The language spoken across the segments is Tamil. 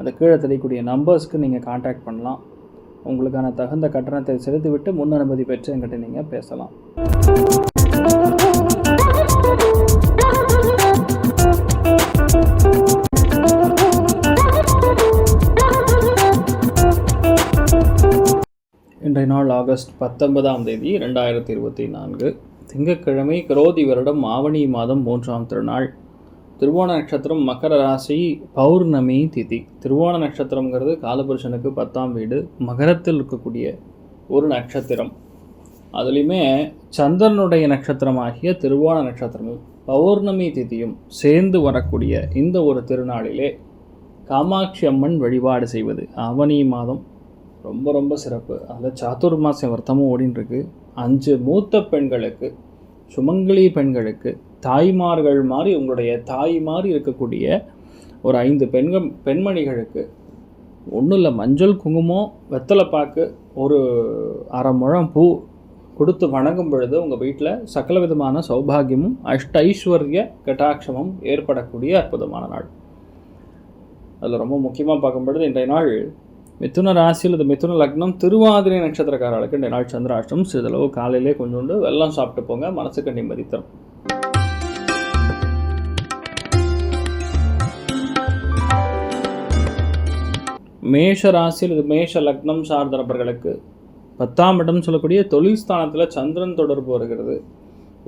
அந்த கீழே தெரியக்கூடிய நம்பர்ஸ்க்கு நீங்கள் காண்டாக்ட் பண்ணலாம். உங்களுக்கான தகுந்த கட்டணத்தை செலுத்திவிட்டு முன் அனுமதி பெற்று என்கிட்ட நீங்கள் பேசலாம். இன்றைய நாள் ஆகஸ்ட் பத்தொன்பதாம் தேதி ரெண்டாயிரத்தி இருபத்தி நான்கு. திங்கட்கிழமை குரோதி வருடம் ஆவணி மாதம் மூன்றாம் திருநாள். திருவோண நட்சத்திரம் மகர ராசி பௌர்ணமி திதி. திருவோண நட்சத்திரங்கிறது காலபுருஷனுக்கு பத்தாம் வீடு மகரத்தில் இருக்கக்கூடிய ஒரு நட்சத்திரம். அதுலேயுமே சந்திரனுடைய நட்சத்திரமாகிய திருவோண நட்சத்திரமும் பௌர்ணமி திதியும் சேர்ந்து வரக்கூடிய இந்த ஒரு திருநாளிலே காமாட்சி அம்மன் வழிபாடு செய்வது ஆவணி மாதம். ரொம்ப ரொம்ப சிறப்பு. அதில் சாத்துர்மாச வர்த்தமும் ஓடின்னு இருக்கு அஞ்சு மூத்த பெண்களுக்கு சுமங்கலி பெண்களுக்கு தாய்மார்கள் மாதிரி உங்களுடைய தாய் மாதிரி இருக்கக்கூடிய ஒரு ஐந்து பெண்கள் பெண்மணிகளுக்கு ஒன்றும் இல்லை மஞ்சள் குங்குமம் வெத்தலைப்பாக்கு ஒரு அரை முழம் பூ கொடுத்து வணங்கும் பொழுது உங்கள் வீட்டில் சகல விதமான சௌபாகியமும் அஷ்ட ஐஸ்வர்ய கட்டாட்சமும் ஏற்படக்கூடிய அற்புதமான நாள். அதில் ரொம்ப முக்கியமாக பார்க்கும் பொழுது இன்றைய நாள் மிதுன ராசியில் இது மிதுன லக்னம் திருவாதிரை நட்சத்திரக்காரர்களுக்கு இந்த நாள் சந்திராஷ்டம். சிறிதளவு காலையிலே கொஞ்சோண்டு வெள்ளம் சாப்பிட்டு போங்க. மனசுக்கு நிம்மதி தரும். மேஷ ராசியில் இது மேஷ லக்னம் சார்ந்த நபர்களுக்கு பத்தாம் இடம் சொல்லக்கூடிய தொழில் ஸ்தானத்தில் சந்திரன் தொடர்பு வருகிறது.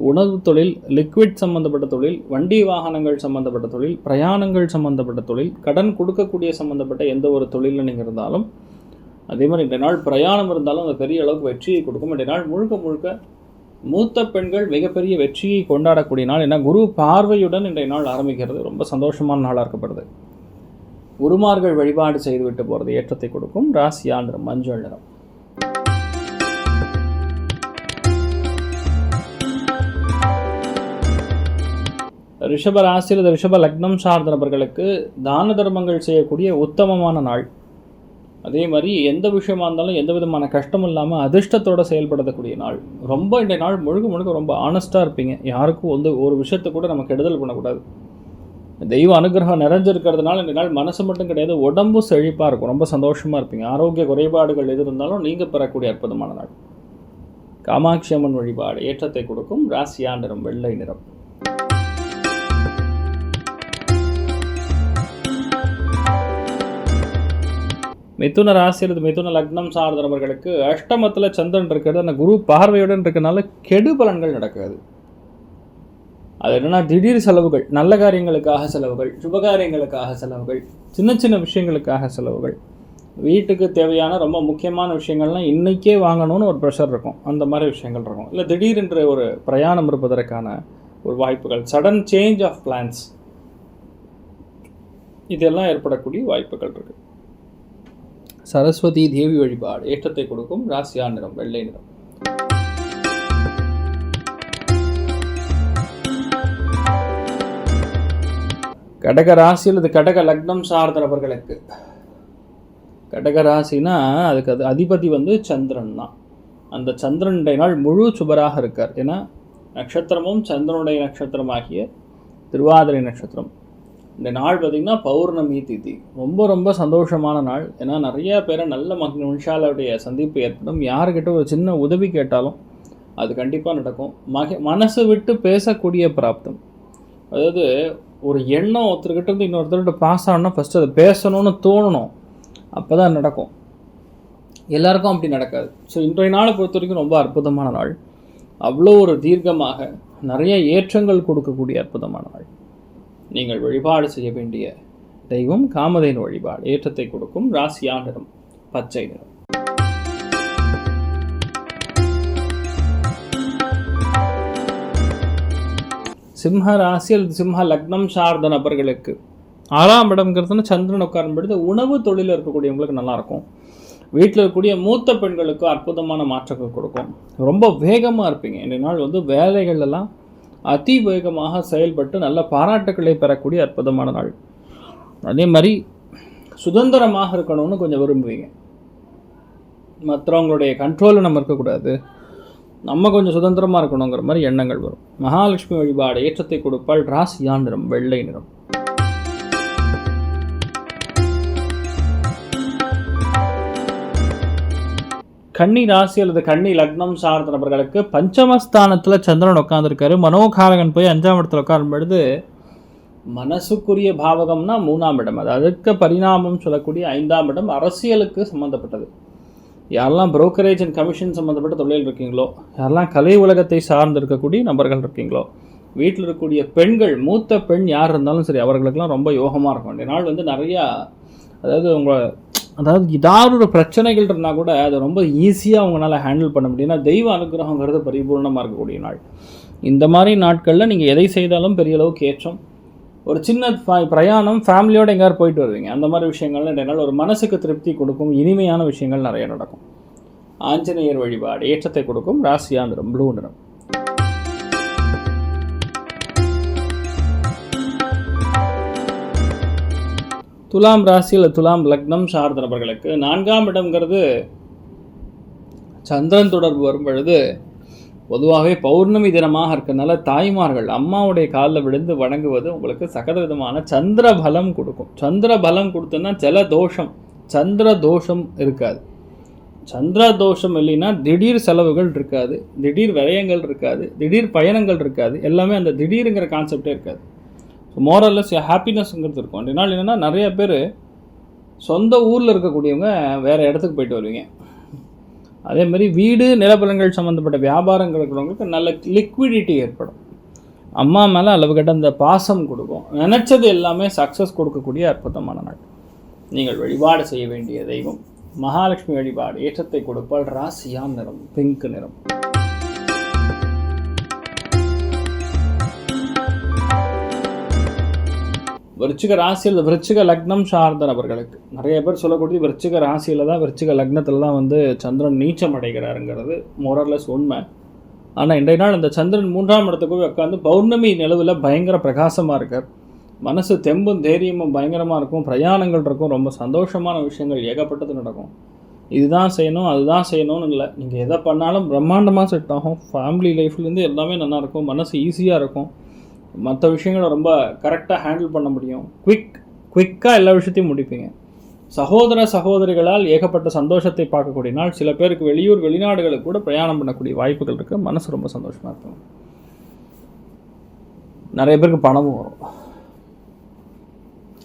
உணவு தொழில் லிக்விட் சம்மந்தப்பட்ட தொழில் வண்டி வாகனங்கள் சம்மந்தப்பட்ட தொழில் பிரயாணங்கள் சம்மந்தப்பட்ட தொழில் கடன் கொடுக்கக்கூடிய சம்மந்தப்பட்ட எந்த ஒரு தொழிலில் நீங்கள் இருந்தாலும் அதே மாதிரி இந்த நாள் பிரயாணம் இருந்தாலும் அந்த பெரிய அளவுக்கு வெற்றியை கொடுக்கும். இந்த நாள் முழுக்க முழுக்க மூத்த பெண்கள் மிகப்பெரிய வெற்றியை கொண்டாடக்கூடிய நாள். ஏன்னா குரு பார்வையுடன் இன்றைய நாள் ஆரம்பிக்கிறது. ரொம்ப சந்தோஷமான நாளாக இருக்கப்படுது குருமார்கள் வழிபாடு செய்துவிட்டு போகிறது ஏற்றத்தை கொடுக்கும். ராசியா நிறம் மஞ்சள் நிறம். ரிஷப ராசி அல்லது ரிஷப லக்னம் சார்ந்த நபர்களுக்கு தான தர்மங்கள் செய்யக்கூடிய உத்தமமான நாள். அதே மாதிரி எந்த விஷயமா இருந்தாலும் எந்த விதமான கஷ்டம் இல்லாமல் அதிர்ஷ்டத்தோட செயல்படக்கூடிய நாள். ரொம்ப இந்த நாள் முழுக்க முழுக்க ரொம்ப ஆனஸ்ட்டாக இருப்பீங்க. யாருக்கும் வந்து ஒரு விஷயத்தை கூட நம்ம கெடுதல் பண்ணக்கூடாது. தெய்வ அனுகிரகம் நிறைஞ்சிருக்கிறதுனால இந்த நாள் மனசு மட்டும் கிடையாது உடம்பும் செழிப்பாக இருக்கும். ரொம்ப சந்தோஷமாக இருப்பீங்க. ஆரோக்கிய குறைபாடுகள் எது இருந்தாலும் நீங்கள் பெறக்கூடிய அற்புதமான நாள். காமாட்சி அம்மன் வழிபாடு ஏற்றத்தை கொடுக்கும். ராசியா நிறம் வெள்ளை நிறம். மிதுன ராசி அல்லது மிதுன லக்னம் சார்ந்த நபர்களுக்கு அஷ்டமத்தில் சந்திரன் இருக்கிறது. அந்த குரு பார்வையுடன் இருக்கிறனால கெடு பலன்கள் நடக்காது. அது என்னென்னா திடீர் செலவுகள் நல்ல காரியங்களுக்காக செலவுகள் சுபகாரியங்களுக்காக செலவுகள் சின்ன சின்ன விஷயங்களுக்காக செலவுகள். வீட்டுக்கு தேவையான ரொம்ப முக்கியமான விஷயங்கள்லாம் இன்றைக்கே வாங்கணும்னு ஒரு ப்ரெஷர் இருக்கும். அந்த மாதிரி விஷயங்கள் இருக்கும். இல்லை திடீரென்று ஒரு பிரயாணம் இருப்பதற்கான ஒரு வாய்ப்புகள் சடன் சேஞ்ச் ஆஃப் பிளான்ஸ் இதெல்லாம் ஏற்படக்கூடிய வாய்ப்புகள் இருக்குது சரஸ்வதி தேவி வழிபாடு ஏற்றத்தை கொடுக்கும் ராசியா நிறம் வெள்ளை நிறம். கடக ராசியில் இது கடக லக்னம் சார்ந்த நபர்களுக்கு கடக ராசினா அதுக்கு அது அதிபதி வந்து சந்திரன் தான். அந்த சந்திரனுடைய நாள் முழு சுபராக இருக்கார். ஏன்னா நட்சத்திரமும் சந்திரனுடைய நட்சத்திரமாகிய திருவாதிரை நட்சத்திரம். இந்த நாள் பார்த்திங்கன்னா பௌர்ணமி திதி. ரொம்ப ரொம்ப சந்தோஷமான நாள். ஏன்னா நிறைய பேரை நல்ல மனுஷாலுடைய சந்திப்பு ஏற்படும். யாருக்கிட்ட ஒரு சின்ன உதவி கேட்டாலும் அது கண்டிப்பாக நடக்கும். மக மனசு விட்டு பேசக்கூடிய பிராப்தம். அதாவது ஒரு எண்ணம் ஒருத்தர்கிட்ட இருந்து இன்னொருத்தர்கிட்ட பாஸ் ஆகணும்னா ஃபஸ்ட்டு அதை பேசணும்னு தோணணும். அப்போ தான் நடக்கும். எல்லாருக்கும் அப்படி நடக்காது. ஸோ இன்றைய நாளை பொறுத்த வரைக்கும் ரொம்ப அற்புதமான நாள். அவ்வளோ ஒரு தீர்க்கமாக நிறைய ஏற்றங்கள் கொடுக்கக்கூடிய அற்புதமான நாள். நீங்கள் வழிபாடு செய்ய வேண்டிய தெய்வம் காமதேனு வழிபாடு. ஏற்றத்தை கொடுக்கும் ராசியா நிறம் பச்சை நிறம். சிம்ம ராசி அல்லது சிம்ம லக்னம் சார்ந்த நபர்களுக்கு ஆறாம் இடம்ங்கிறதுனா சந்திரன் உட்காரும் பொழுது உணவு தொழிலில் இருக்கக்கூடியவங்களுக்கு நல்லாயிருக்கும். வீட்டில் இருக்கக்கூடிய மூத்த பெண்களுக்கு அற்புதமான மாற்றங்கள் கொடுக்கும். ரொம்ப வேகமாக இருப்பீங்க. இந்த நாள் வந்து வேலைகள் எல்லாம் அதிவேகமாக செயல்பட்டு நல்ல பாராட்டுக்களை பெறக்கூடிய அற்புதமான நாள். அதே மாதிரி சுதந்திரமாக இருக்கணும்னு கொஞ்சம் விரும்புவீங்க. மற்றவங்களுடைய கண்ட்ரோலில் நம்ம இருக்கக்கூடாது. நம்ம கொஞ்சம் சுதந்திரமாக இருக்கணுங்கிற மாதிரி எண்ணங்கள் வரும். மகாலட்சுமி வழிபாடு ஏற்றத்தை கொடுப்பால் ராசியா நிறம் வெள்ளை நிறம். கன்னி ராசி அல்லது கன்னி லக்னம் சார்ந்த நபர்களுக்கு பஞ்சமஸ்தானத்தில் சந்திரன் உட்காந்துருக்காரு மனோகாரகன் போய் அஞ்சாம் இடத்துல உட்காரும் பொழுது மனசுக்குரிய பாவகம்னா மூணாம் இடம். அது அதுக்கு பரிணாமம் சொல்லக்கூடிய ஐந்தாம் இடம் அரசியலுக்கு சம்மந்தப்பட்டது யாரெல்லாம் புரோக்கரேஜ் அண்ட் கமிஷன் சம்மந்தப்பட்ட தொழில் இருக்கீங்களோ யாரெல்லாம் கலை உலகத்தை சார்ந்து இருக்கக்கூடிய நபர்கள் இருக்கீங்களோ வீட்டில் இருக்கக்கூடிய பெண்கள் மூத்த பெண் யார் இருந்தாலும் சரி அவர்களுக்கெல்லாம் ரொம்ப யோகமாக இருக்கும். நாள் வந்து நிறையா அதாவது உங்களை அதாவது ஏதாவது ஒரு பிரச்சனைகள் இருந்தால் கூட அதை ரொம்ப ஈஸியாக அவங்களால ஹேண்டில் பண்ண முடியும். ஏன்னா தெய்வ அனுகிரகங்கிறது பரிபூர்ணமாக இருக்கக்கூடிய நாள். இந்த மாதிரி நாட்களில் நீங்கள் எதை செய்தாலும் பெரிய அளவுக்கு ஏற்றம். ஒரு சின்ன பிரயாணம் ஃபேமிலியோடு எங்கேயாவது போயிட்டு வருவீங்க. அந்த மாதிரி விஷயங்கள்லாம் நிறைய ஒரு மனசுக்கு திருப்தி கொடுக்கும். இனிமையான விஷயங்கள் நிறைய நடக்கும். ஆஞ்சநேயர் வழிபாடு ஏற்றத்தை கொடுக்கும். ராசியா நிறம் ப்ளூ நிறம். துலாம் ராசி துலாம் லக்னம் சார்ந்த நபர்களுக்கு நான்காம் இடம்ங்கிறது சந்திரன் தொடர்பு வரும் பொழுது பொதுவாகவே பௌர்ணமி தினமாக இருக்கிறதுனால தாய்மார்கள் அம்மாவுடைய காலில் விழுந்து வணங்குவது உங்களுக்கு சகல விதமான சந்திர பலம் கொடுக்கும். சந்திர பலம் கொடுத்தோன்னா ஜல தோஷம். சந்திர தோஷம் இருக்காது. சந்திர தோஷம் இல்லைன்னா திடீர் செலவுகள் இருக்காது. திடீர் விரயங்கள் இருக்காது. திடீர் பயணங்கள் இருக்காது. எல்லாமே அந்த திடீருங்கிற கான்செப்டே இருக்காது. மோரல்லஸ் ஹாப்பினஸ்ங்கிறது இருக்கும். ரெண்டு நாள் என்னென்னா நிறைய பேர் சொந்த ஊரில் இருக்கக்கூடியவங்க வேறு இடத்துக்கு போயிட்டு வருவீங்க. அதே மாதிரி வீடு நிலப்பலங்கள் சம்மந்தப்பட்ட வியாபாரங்கள் இருக்கிறவங்களுக்கு நல்ல லிக்விடிட்டி ஏற்படும். அம்மா மேலே அளவு கட்ட அந்த பாசம் கொடுக்கும். நினச்சது எல்லாமே சக்ஸஸ் கொடுக்கக்கூடிய அற்புதமான நாள். நீங்கள் வழிபாடு செய்ய வேண்டிய தெய்வம். மகாலட்சுமி வழிபாடு ஏற்றத்தை கொடுப்பால் ராசியாம் நிறம் பிங்க் நிறம். விருச்சிக ராசியில் விருச்சிக லக்னம் சார்ந்த நபர்களுக்கு. நிறைய பேர் சொல்லக்கூடிய விருச்சிக ராசியில் தான் விருச்சிக லக்னத்தில் தான் வந்து சந்திரன் நீச்சம் அடைகிறாருங்கிறது மோரர்லெஸ் உண்மை. ஆனால் இன்றைய நாள் இந்த சந்திரன் மூன்றாம் இடத்துக்கு போய் உட்காந்து பௌர்ணமி நிலவில் பயங்கர பிரகாசமாக இருக்கார். மனசு தெம்பும் தைரியமும் பயங்கரமாக இருக்கும். பிரயாணங்கள் இருக்கும். ரொம்ப சந்தோஷமான விஷயங்கள் ஏகப்பட்டது நடக்கும். இதுதான் செய்யணும் அதுதான் செய்யணும்னு இல்லை. நீங்கள் எதை பண்ணாலும் பிரம்மாண்டமாக செட் ஆகும். ஃபேமிலி லைஃப்லேருந்து எல்லாமே நல்லாயிருக்கும் மனசு ஈஸியாக இருக்கும். மற்ற விஷயங்களை ரொம்ப கரெக்டாக ஹேண்டில் பண்ண முடியும். குவிக் குவிக்காக எல்லா விஷயத்தையும் முடிப்பீங்க. சகோதர சகோதரிகளால் ஏகப்பட்ட சந்தோஷத்தை பார்க்கக்கூடிய நாள். சில பேருக்கு வெளியூர் வெளிநாடுகளுக்கு கூட பிரயாணம் பண்ணக்கூடிய வாய்ப்புகள் இருக்குது மனசு ரொம்ப சந்தோஷமாக இருக்கும். நிறைய பேருக்கு பணமும் வரும்.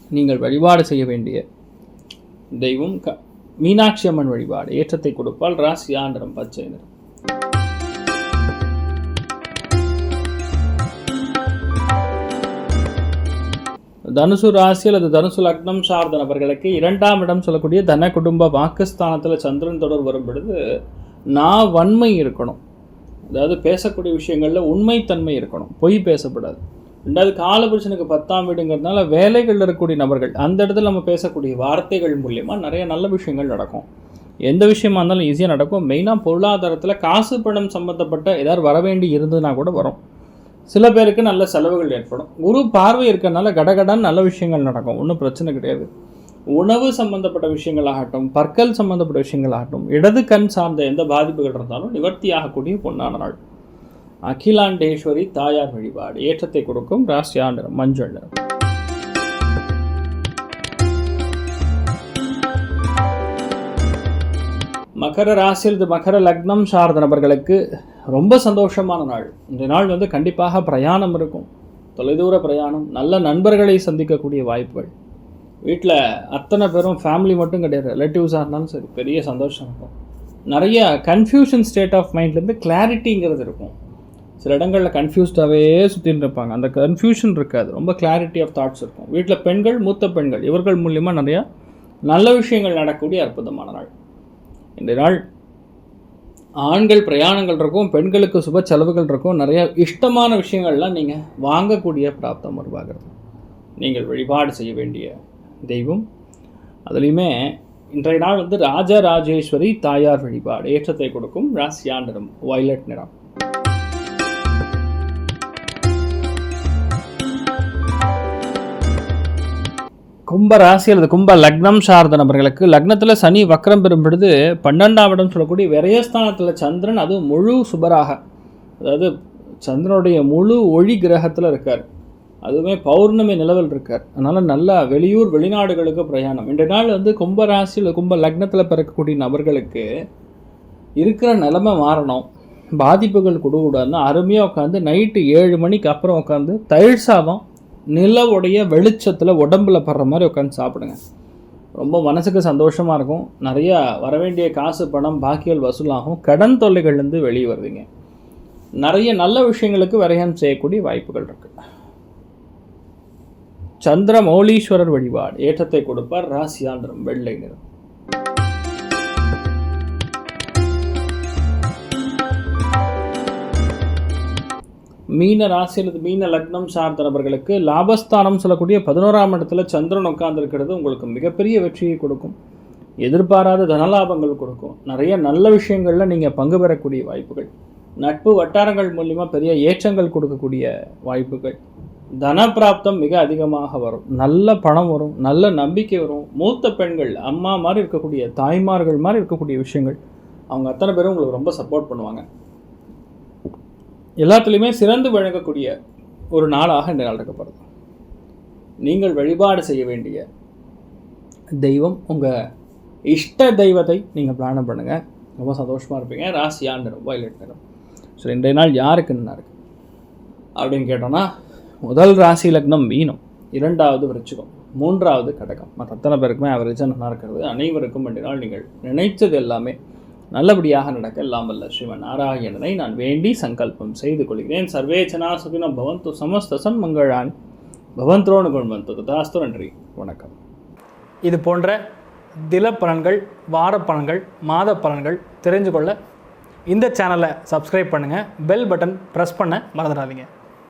நீங்கள் வழிபாடு செய்ய வேண்டிய தெய்வம் க மீனாட்சி அம்மன் வழிபாடு. ஏற்றத்தை கொடுப்பால் ராசி ஆண்டரம் பச்சை நிறம். தனுசு ராசி அல்லது தனுசு லக்னம் சார்ந்த நபர்களுக்கு இரண்டாம் இடம் சொல்லக்கூடிய தன குடும்ப வாக்குஸ்தானத்தில் சந்திரன் தொடர் வரும் பொழுது நான் வன்மை இருக்கணும். அதாவது பேசக்கூடிய விஷயங்களில் உண்மைத்தன்மை இருக்கணும். பொய் பேசப்படாது. ரெண்டாவது காலபுருஷனுக்கு பத்தாம் வீடுங்கிறதுனால வேலைகளில் இருக்கக்கூடிய நபர்கள் அந்த இடத்துல நம்ம பேசக்கூடிய வார்த்தைகள் மூலியமாக நிறைய நல்ல விஷயங்கள் நடக்கும். எந்த விஷயமா இருந்தாலும் ஈஸியாக நடக்கும். மெயினாக பொருளாதாரத்தில் காசு பணம் சம்மந்தப்பட்ட ஏதாவது வரவேண்டி இருந்ததுன்னா கூட வரும். சில பேருக்கு நல்ல செலவுகள் ஏற்படும். குரு பார்வை இருக்கிறதுனால கடகடன் நல்ல விஷயங்கள் நடக்கும். ஒன்றும் பிரச்சனை கிடையாது. உணவு சம்பந்தப்பட்ட விஷயங்களாகட்டும் பற்கள் சம்பந்தப்பட்ட விஷயங்களாகட்டும் இடது கண் சார்ந்த எந்த பாதிப்புகள் இருந்தாலும் நிவர்த்தியாகக்கூடிய பொன்னான நாள். அகிலாண்டேஸ்வரி தாயார் வழிபாடு. ஏற்றத்தை கொடுக்கும் ராசியா நிறம் மஞ்சள். நிறம் மகர ராசியில் மகர லக்னம் சார்ந்த நபர்களுக்கு ரொம்ப சந்தோஷமான நாள். இந்த நாள் வந்து கண்டிப்பாக பிரயாணம் இருக்கும். தொலைதூர பிரயாணம் நல்ல நண்பர்களை சந்திக்கக்கூடிய வாய்ப்புகள். வீட்டில் அத்தனை பேரும் ஃபேமிலி மட்டும் கிடையாது ரிலேட்டிவ்ஸாக இருந்தாலும் சரி பெரிய சந்தோஷம் இருக்கும். நிறைய கன்ஃபியூஷன் ஸ்டேட் ஆஃப் மைண்ட்லேருந்து கிளாரிட்டிங்கிறது இருக்கும். சில இடங்களில் கன்ஃபியூஸ்டாகவே சுற்றின்னு இருப்பாங்க. அந்த கன்ஃபியூஷன் இருக்காது. ரொம்ப கிளாரிட்டி ஆஃப் தாட்ஸ் இருக்கும். வீட்டில் பெண்கள் மூத்த பெண்கள் இவர்கள் மூலியமாக நிறையா நல்ல விஷயங்கள் நடக்கக்கூடிய அற்புதமான நாள். இந்த நாள் ஆண்கள் பிரயாணங்கள் இருக்கும் பெண்களுக்கு சுப செலவுகள் இருக்கும். நிறைய இஷ்டமான விஷயங்கள்லாம் நீங்கள் வாங்கக்கூடிய பிராப்தம் உருவாகிறது. நீங்கள் வழிபாடு செய்ய வேண்டிய தெய்வம். அதுலேயுமே இன்றைய நாள் வந்து ராஜராஜேஸ்வரி தாயார் வழிபாடு ஏற்றத்தை கொடுக்கும். ராசியா நிறம் வயலட் நிறம். கும்ப ராசி அல்லது கும்ப லக்னம் சார்ந்த நபர்களுக்கு லக்னத்தில் சனி வக்ரம் பெறும் பொழுது பன்னெண்டாம் இடம் சொல்லக்கூடிய விரயஸ்தானத்தில் சந்திரன் அது முழு சுபராக. அதாவது சந்திரனுடைய முழு ஒளி கிரகத்தில் இருக்கார். அதுவுமே பௌர்ணமி நிலவில் இருக்கார். அதனால் நல்லா வெளியூர் வெளிநாடுகளுக்கு பிரயாணம். இன்றைய நாள் வந்து கும்ப ராசி அல்லது கும்ப லக்னத்தில் பிறக்கக்கூடிய நபர்களுக்கு இருக்கிற நிலமை மாறணும். பாதிப்புகள் கொடுக்கூடாதுன்னா அருமையாக உட்காந்து நைட்டு ஏழு மணிக்கு அப்புறம் உட்காந்து தயிர் சாதம் நிலவுடைய வெளிச்சத்தில் உடம்புல படுற மாதிரி உட்காந்து சாப்பிடுங்க. ரொம்ப மனசுக்கு சந்தோஷமாக இருக்கும். நிறையா வரவேண்டிய காசு பணம் பாக்கியல் வசூலாகும் கடன் தொல்லைகள்லேருந்து வெளியே வருவீங்க. நிறைய நல்ல விஷயங்களுக்கு விரயம் செய்யக்கூடிய வாய்ப்புகள் இருக்குது சந்திர மௌலீஸ்வரர் வழிபாடு ஏற்றத்தை கொடுப்பார் ராசியாந்திரம் வெள்ளை நிறம். மீன ராசி அல்லது மீன லக்னம் சார்ந்த நபர்களுக்கு லாபஸ்தானம் சொல்லக்கூடிய பதினோராம் இடத்துல சந்திரன் உட்கார்ந்துருக்கிறது உங்களுக்கு மிகப்பெரிய வெற்றியை கொடுக்கும். எதிர்பாராத தனலாபங்கள் கொடுக்கும். நிறைய நல்ல விஷயங்களில் நீங்கள் பங்கு பெறக்கூடிய வாய்ப்புகள். நட்பு வட்டாரங்கள் மூலிமா பெரிய ஏற்றங்கள் கொடுக்கக்கூடிய வாய்ப்புகள். தனப்பிராப்தம் மிக அதிகமாக வரும். நல்ல பணம் வரும். நல்ல நம்பிக்கை வரும். மூத்த பெண்கள் அம்மா மாதிரி இருக்கக்கூடிய தாய்மார்கள் மாதிரி இருக்கக்கூடிய விஷயங்கள். அவங்க அத்தனை பேரும் உங்களுக்கு ரொம்ப சப்போர்ட் பண்ணுவாங்க. எல்லாத்துலேயுமே சிறந்து விளங்கக்கூடிய ஒரு நாளாக இந்த நாள் இருக்கப்படுது நீங்கள் வழிபாடு செய்ய வேண்டிய தெய்வம் உங்கள் இஷ்ட தெய்வத்தை நீங்கள் பிளானம் பண்ணுங்கள் ரொம்ப சந்தோஷமாக இருப்பீங்க. ராசியா நிறம் வயலட் நிறம் ஸோ இன்றைய நாள் யாருக்கு நல்லா இருக்கு அப்படின்னு கேட்டோன்னா முதல் ராசி லக்னம் மீனம். இரண்டாவது விருச்சிகம். மூன்றாவது கடகம். மற்ற அத்தனை பேருக்குமே அவரேஜாக நல்லா இருக்கிறது. அனைவருக்கும் ரெண்டு நாள் நீங்கள் நினைத்தது எல்லாமே நல்லபடியாக நடக்க எல்லாம் வல்ல ஸ்ரீமன் நாராயணனை நான் வேண்டி சங்கல்பம் செய்து கொள்கிறேன். சர்வே ஜனா சுகினம் பவந்து சமஸ்த சன்மங்களான். பவந்தோனு கொள்வந்து தாஸ்து நன்றி. வணக்கம். இது போன்ற தில பலன்கள் வார பலன்கள் மாத பலன்கள் தெரிஞ்சு கொள்ள இந்த சேனலை சப்ஸ்கிரைப் பண்ணுங்கள் பெல் பட்டன் ப்ரெஸ் பண்ண மறந்துடாதீங்க.